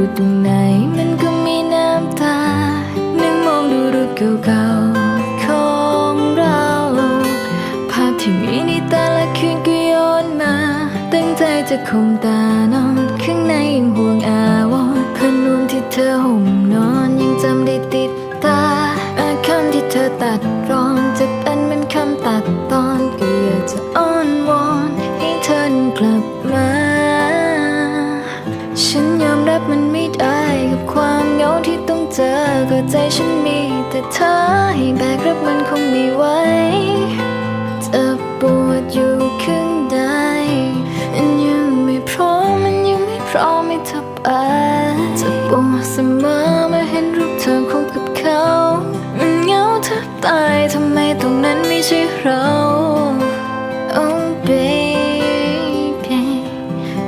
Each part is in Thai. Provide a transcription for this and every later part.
ู่ตรงไหนมันก็มีน้ำตา นึกมองดูรูปเก่าๆของเรา ภาพที่มีในแต่ละคืนก็ย้อนมา ตั้งใจจะคมตานอนข้างในยัง เธอให้แบกรับมันคงไม่ไหวจะปวดอยู่ข้างในมันยังไม่พร้อมมันยังไม่พร้อมให้เธอไปจะปวดเสมอเมื่อเห็นรูปเธอคู่กับเขา มันเหงาแทบตายทำไมตรงนั้นไม่ใช่เรา Oh baby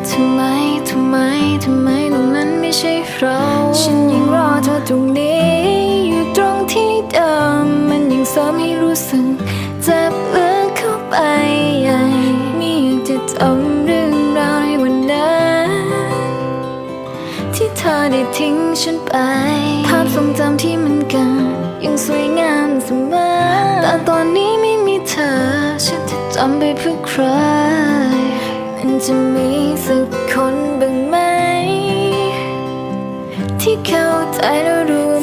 ทำไมทำไมทำไมตรงนั้นไม่ใช่เรา ฉันยังรอเธอตรงนี้ มันยังซ้ำให้รู้สึกเจ็บลึกเข้าไปใหญ่ไม่อยากจะจำเรื่องราวในวันนั้นที่เธอได้ทิ้งฉันไป ภาพทรงจำที่มันเกิดยังสวยงามเสมอแต่ตอนนี้ไม่มีเธอ ฉันจะจำไปเพื่อใคร มันจะมีสักคนบ้างไหม ที่เข้าใจและรู้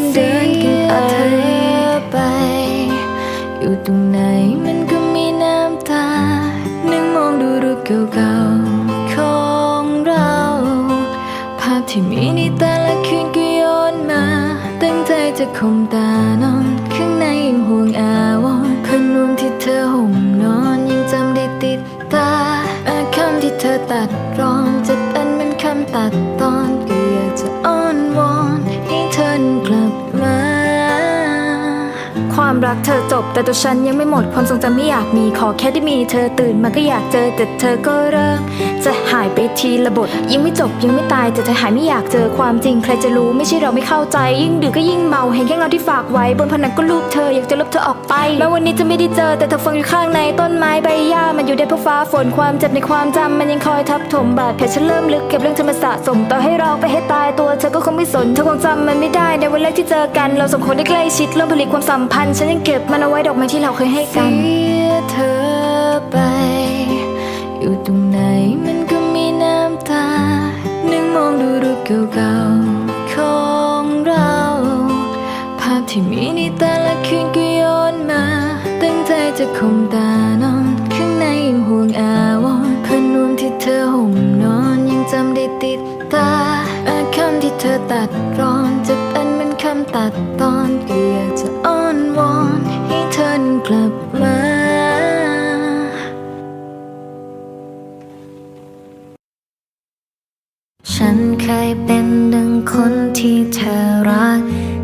เก่าๆของเรา ภาพที่มีในแต่ละคืนก็ย้อนมา ตั้งใจจะคมตานอน ข้างในยังห่วงอาวรณ์ผ้านวมที่เธอห่มนอนยังจำได้ติดตาอาคำที่เธอตัดรอนจะเป็นเหมือนคำตัดตอนก็อยากจะอ้อนวอนให้เธอกลับมา ความรักเธอ จบ แต่ตัวฉันยังไม่หมดความทรงจำไม่อยากมีขอแค่ได้มีเธอตื่นมาก็อยากเจอแต่เธอก็เริ่มจะหายไปทีละบทยังไม่จบยังไม่ตายแต่ใจหายไม่อยากเจอความจริงใครจะรู้ไม่ใช่เราไม่เข้าใจ ยิ่งดึกก็ยิ่งเมาเห็นแค่เงาที่ฝากไว้ บนผนังก็รูปเธออยากจะลบเธอออกไปแม้วันนี้จะไม่ได้เจอแต่เธอฟังอยู่ข้างในต้นไม้ใบหญ้ามันอยู่ได้เพราะฟ้าฝนความเจ็บในความจำมันยังคอยทับถมบาดแผลฉันเริ่มลึกเก็บเรื่องเธอมาสะสมต่อให้เราไปให้ตายตัวเธอก็คงไม่สนเธอคงจำมันไม่ได้ในวันแรกที่เจอกัน เราสองคนได้ใกล้ชิดเริ่มผลิตความสัมพันธ์ฉันยังเก็บมันเอาไว้ดอกไม้ที่เราเคยให้กันเสียเธอไป อยู่ตรงไหนมันก็มีน้ำตา นึกมองดูรูปเก่าๆของเรา ภาพที่มีในแต่ละคืนก็ย้อนมา ตั้งใจจะคมตานอน ข้างในยังห่วงอาวรณ์ผ้านวมที่เธอห่มนอนยังจำได้ติดตาอาคำที่เธอตัดรอนจะเป็นเหมือนคำตัดตอน กลับมาฉันเคยเป็นดังคนที่เธอรัก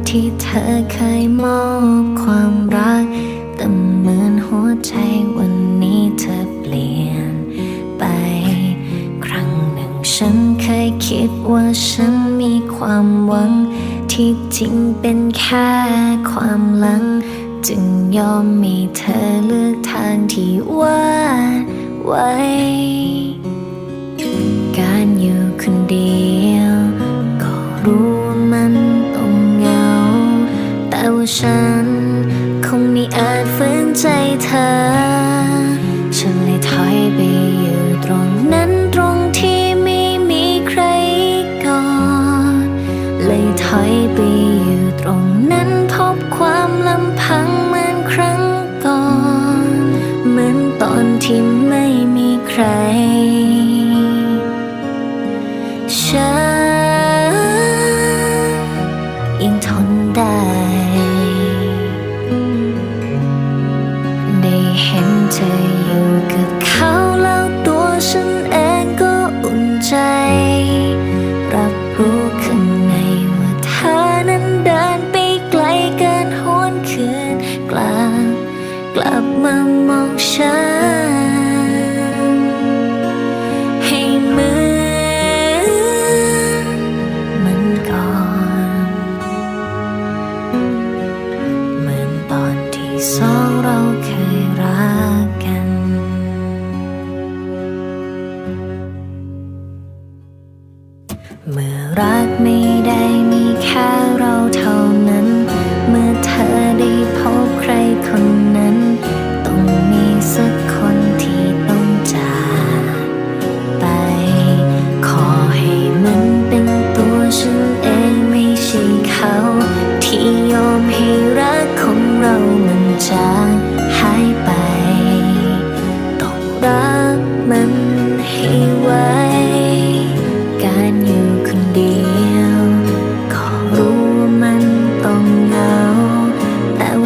ที่เธอเคยมอบความรัก แต่เหมือนหัวใจวันนี้เธอเปลี่ยนไป ครั้งหนึ่งฉันเคยคิดว่าฉันมีความหวัง ที่จริงเป็นแค่ความหลัง จึงยอมมีเธอเลือกทางที่ว่าไว้ การอยู่คนเดียว ก็รู้ว่ามันต้องเหงา แต่ว่าฉัน คงไม่อาจฝืนใจเธอ ฉันเลยถอยไปอยู่ตรงนั้นตรงที่ไม่มีใครก่อน เลยถอยไป ที่ไม่มีใคร ฉันยังทนได้ ได้เห็นเธออยู่กับ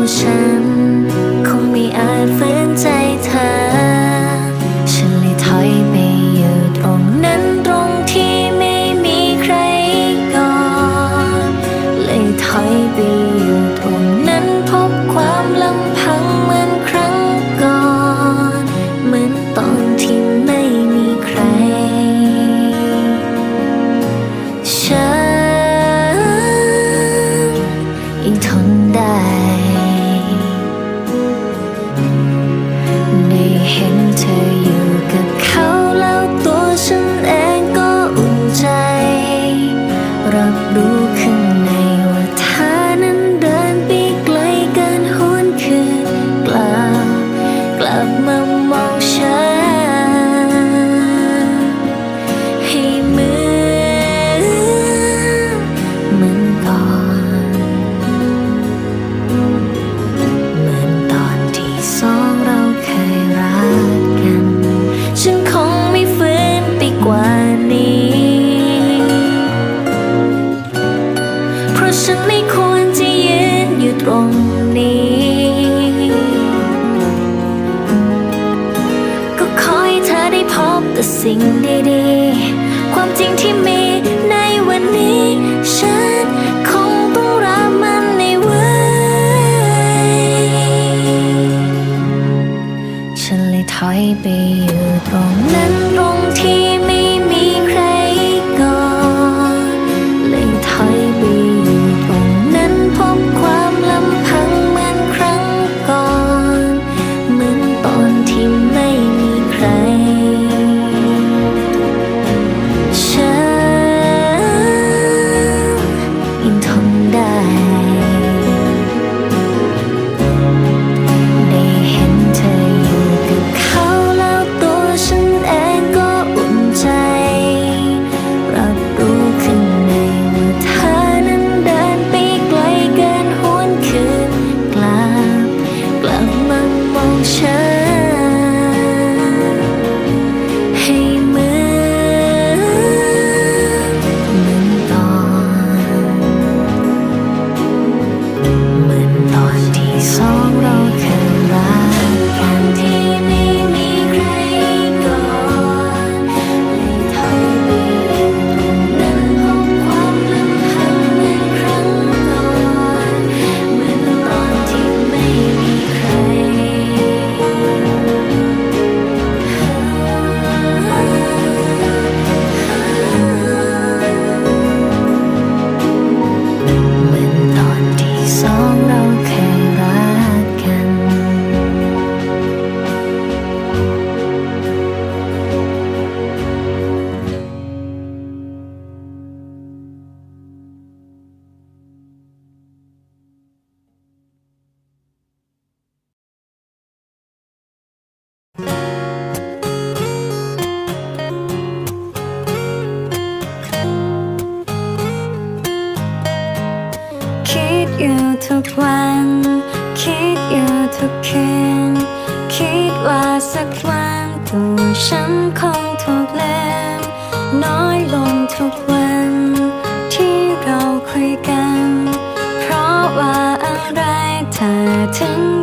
山。 สิ่งดีๆ ความจริงที่มีในวันนี้ ฉันคงต้องรับมันในไว้ ฉันเลยถอยไปอยู่ตรงนั้นตรงที่ ทุกวัน คิดอยู่ทุกคืน คิดว่าสักวันตัวฉันคงถูกเลืมน้อยลงทุกวัน ที่เราคุยกัน เพราะว่าอะไรเธอถึง